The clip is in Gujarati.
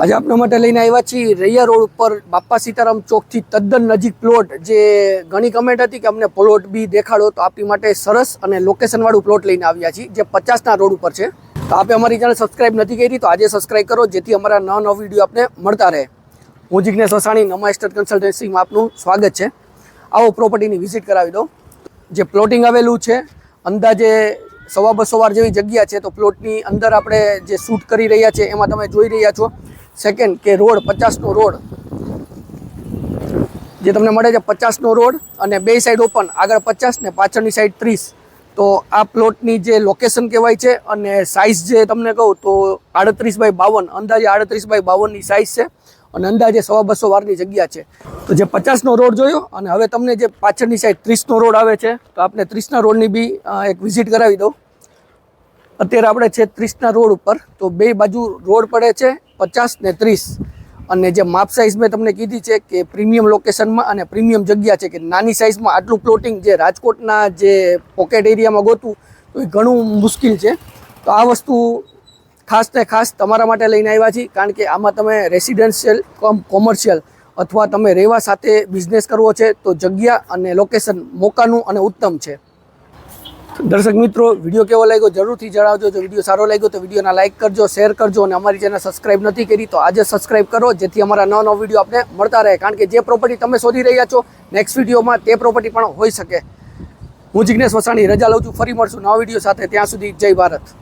આજે આપણા માટે લઈને આવ્યા છીએ રૈયા રોડ ઉપર બાપા સીતારામ ચોકથી તદ્દન નજીક પ્લોટ જે ઘણી કમેન્ટ હતી કે અમને પ્લોટ બી દેખાડો તો આપણી માટે સરસ અને લોકેશનવાળું પ્લોટ લઈને આવ્યા છીએ, જે પચાસના રોડ ઉપર છે. તો આપે અમારી ચેનલ સબસ્ક્રાઇબ નથી કરી તો આજે સબસ્ક્રાઇબ કરો જેથી અમારા નવા નવા વીડિયો આપને મળતા રહે. હું જિજ્ઞેશ વસાણી નમાસ્ટર કન્સલ્ટન્સીમાં આપનું સ્વાગત છે. આવો પ્રોપર્ટીની વિઝિટ કરાવી દો જે પ્લોટિંગ આવેલું છે, અંદાજે સવા બસો વાર જેવી જગ્યા છે, તો પ્લોટની અંદર આપણે જે શૂટ કરી રહ્યા છે એમાં તમે જોઈ રહ્યા છો. સેકન્ડ કે રોડ, પચાસનો રોડ. જે તમને મળે છે પચાસનો રોડ અને બે સાઈડ ઓપન આગળ પચાસ ને પાછળની સાઈડ ત્રીસ. તો આ પ્લોટની જે લોકેશન કહેવાય છે અને સાઇઝ જે તમને કહું તો આડત્રીસ બાય બાવન, અંદાજે આડત્રીસ બાય બાવનની સાઇઝ છે અને અંદાજે સવા બસો વારની જગ્યા છે. તો જે પચાસનો રોડ જોયો અને હવે તમને જે પાછળની સાઈડ ત્રીસનો રોડ આવે છે, તો આપણે ત્રીસના રોડની બી એક વિઝિટ કરાવી દઉં. અત્યારે આપણે છે ત્રીસના રોડ ઉપર, તો બે બાજુ રોડ પડે છે પચાસ ને ત્રીસ. અને જે માપ સાઇઝ મેં તમને કીધી છે કે પ્રીમિયમ લોકેશનમાં અને પ્રીમિયમ જગ્યા છે કે નાની સાઇઝમાં આટલું પ્લોટિંગ જે રાજકોટના જે પોકેટ એરિયામાં ગોતું, તો એ ઘણું મુશ્કેલ છે. તો આ વસ્તુ ખાસ ને ખાસ તમારા માટે લઈને આવ્યા છીએ, કારણ કે આમાં તમે રેસિડેન્શિયલ કમ કોમર્શિયલ અથવા તમે રહેવા સાથે બિઝનેસ કરવો છે, તો જગ્યા અને લોકેશન મોકાનું અને ઉત્તમ છે. દર્શક મિત્રો, વીડિયો કેવો લાગ્યો જરૂરથી જણાવજો. જો વીડિયો સારો લાગ્યો તો વિડીયોના લાઇક કરજો, શેર કરજો અને અમારી ચેનલ સબસ્ક્રાઇબ નથી કરી તો આજે સબસ્ક્રાઇબ કરો. જેથી અમારા નવા નવા વીડિયો આપણે મળતા રહે. કારણ કે જે પ્રોપર્ટી તમે શોધી રહ્યા છો નેક્સ્ટ વિડીયોમાં તે પ્રોપર્ટી પણ હોઈ શકે. હું જિજ્ઞેશ વસાણી, રજા લઉં છું. ફરી મળશું નવા વીડિયો સાથે. ત્યાં સુધી જય ભારત.